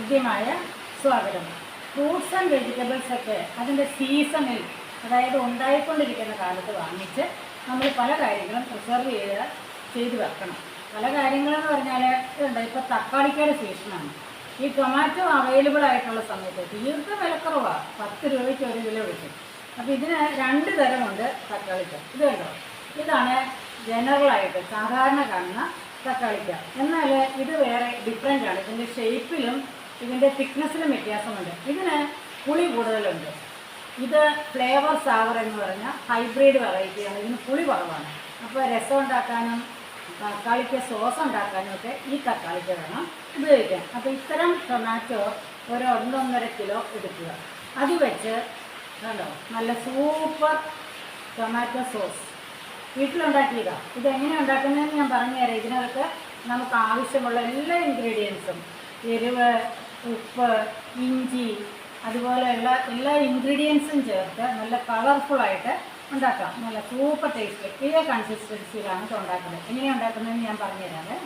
ഹൃദ്യമായ സ്വാഗതം. Fruits and vegetables ഒക്കെ അതിന്റെ സീസണിൽ അതായത് ഉണ്ടായിക്കൊണ്ടിരിക്കുന്ന കാലത്ത് വാങ്ങിച്ച് നമ്മൾ പല കാര്യങ്ങളും പ്രിസർവ് ചെയ്ത് ചെയ്തു വെക്കണം. പല കാര്യങ്ങളെന്ന് പറഞ്ഞാൽ ഇതുണ്ട് ഇപ്പോൾ തക്കാളിക്കയുടെ സീസണാണ് ഈ ടൊമാറ്റോ അവൈലബിൾ ആയിട്ടുള്ള സമയത്ത് തീർത്ത വിലക്കുറവാണ് പത്ത് രൂപയ്ക്ക് ഒരു കിലോ കിട്ടും അപ്പോൾ ഇതിന് രണ്ട് തരമുണ്ട് തക്കാളിക്ക. ഇത് കണ്ടോ? ഇതാണ് ജനറലായിട്ട് സാധാരണ കാണുന്ന തക്കാളിക്ക. എന്നാൽ ഇത് വേറെ ഡിഫറെന്റ് ആണ്. ഇതിന്റെ ഷേപ്പിലും ഇതിന്റെ തിക്നെസ്സിലും വ്യത്യാസമുണ്ട്. ഇതിന് പുളി കൂടുതലുണ്ട്. ഇത് ഫ്ലേവർ സാവർ എന്ന് പറഞ്ഞ ഹൈബ്രിഡ് വെറൈറ്റിയാണ് ഇതിന് പുളി കുറവാണ്. അപ്പോൾ രസം ഉണ്ടാക്കാനും തക്കാളിക്ക് സോസ് ഉണ്ടാക്കാനും ഒക്കെ ഈ തക്കാളിക്ക് വേണം ഉപയോഗിക്കാം അപ്പോൾ ഇത്തരം ടൊമാറ്റോ ഒരു ഒന്നൊന്നര കിലോ എടുക്കുക. അത് വെച്ച് കണ്ടോ? നല്ല സൂപ്പർ ടൊമാറ്റോ സോസ് വീട്ടിലുണ്ടാക്കിയതാണ് ഇത് എങ്ങനെ ഉണ്ടാക്കുന്നതെന്ന് ഞാൻ പറഞ്ഞുതരാം. ഇതിനകത്ത് നമുക്ക് ആവശ്യമുള്ള എല്ലാ ഇൻഗ്രീഡിയൻസും എരിവ് ഉപ്പ് ഇഞ്ചി അതുപോലെയുള്ള എല്ലാ ഇൻഗ്രീഡിയൻസും ചേർത്ത് നല്ല കളർഫുള്ളായിട്ട് ഉണ്ടാക്കാം. നല്ല സൂപ്പർ ടേസ്റ്റ് ഇതേ കൺസിസ്റ്റൻസിയിലാണ് ഇത് ഉണ്ടാക്കുന്നത്. എങ്ങനെയാണ് ഉണ്ടാക്കുന്നതെന്ന് ഞാൻ പറഞ്ഞുതരാം.